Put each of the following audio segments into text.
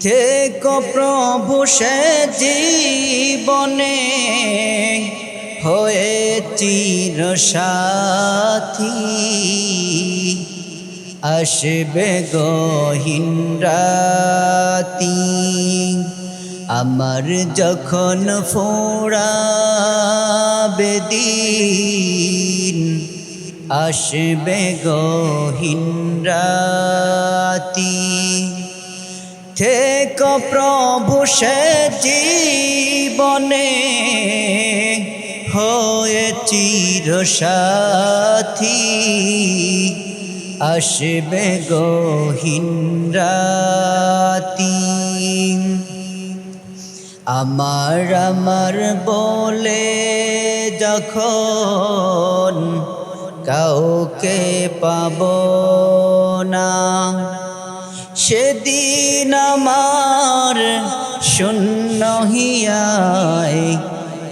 থেকো প্রভু সে জীবনে হয়ে চির সাথী? আসবে গহীন রাতি। আমার যখন ফোড়াবে দিন, আসবে গহীন রাতি। থেক প্রভু সে জীবনে হয়ে চির সাথী আসবে গহীন রাতি। আমার আমার বলে যখন কাউকে পাব না সেদিন আমার শূন্য হিয়ায়,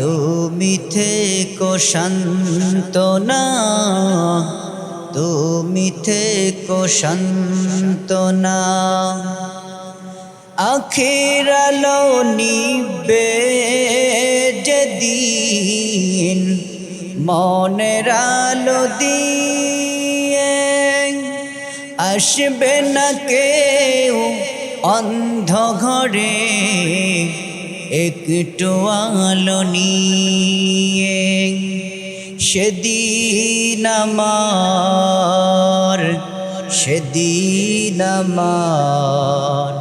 তুমি থেকো শান্তনা, তুমি থেকো শান্তনা। আখের আলো নিবে যেদিন, মনের আলো দিয়ে, আসবে না কেউ অন্ধ ঘরে একটু আলো নিয়ে সেদিন আমার সেদিন আমার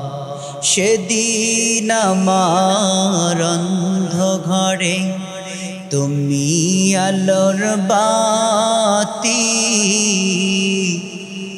সেদিন আমার অন্ধ ঘরে তুমি আলোর বাতি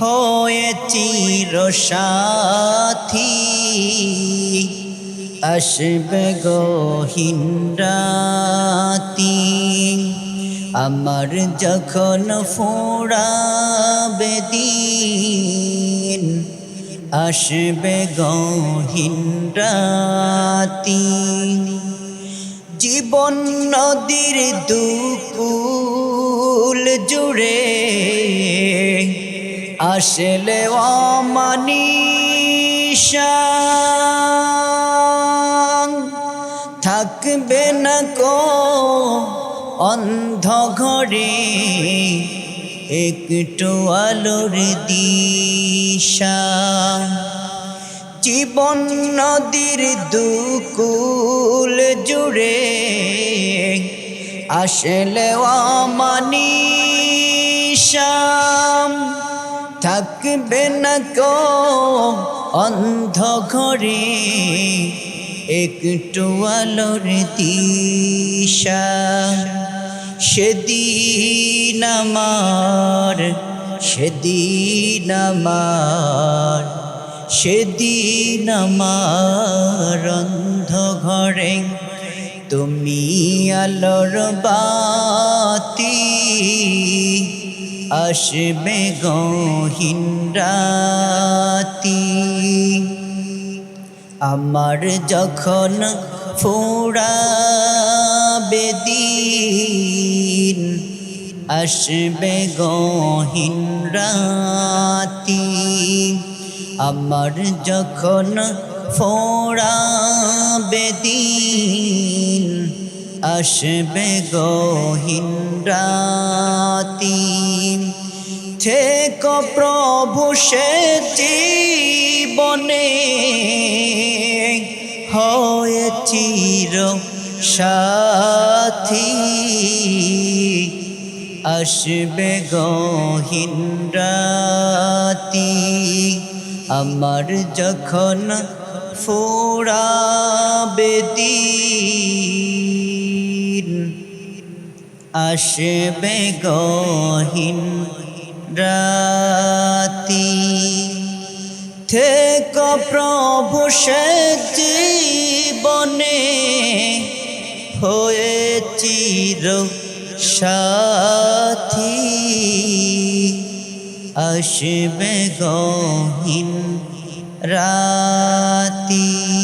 হয়ে চির সাথী। আসবে গহীন রাতি। আমার যখন ফোড়াবে দিন, আসবে গহীন রাতি। জীবন নদীর দুকুল জুড়ে আসলে অমানিসা থাকবে না কো অন্ধ ঘরে একটু আলোর দিশা। জীবন নদীর দুকুল জুড়ে আসলে অমানিসাম থাকবে না কো অন্ধ ঘরে একটু আলোর দিশা। সেদিন আমার সেদিন আমার সেদিন আমার অন্ধ ঘরে তুমি আলোর বাতি। আসবে গহীন আমার যখন ফোড়াবে দিন আসবে গহীন আমার যখন ফোড়াবে দিন আসবে গহীন রাতি। থেক প্রভু সে জীবনে হয়ে চির সাথী। আসবে গহীন রাতি আমার যখন ফোড়াবে দিন। আসবে গহীন রাতি থেক প্রভু সে জীবনে হয়ে চির সাথী। আসবে গহীন রাতি।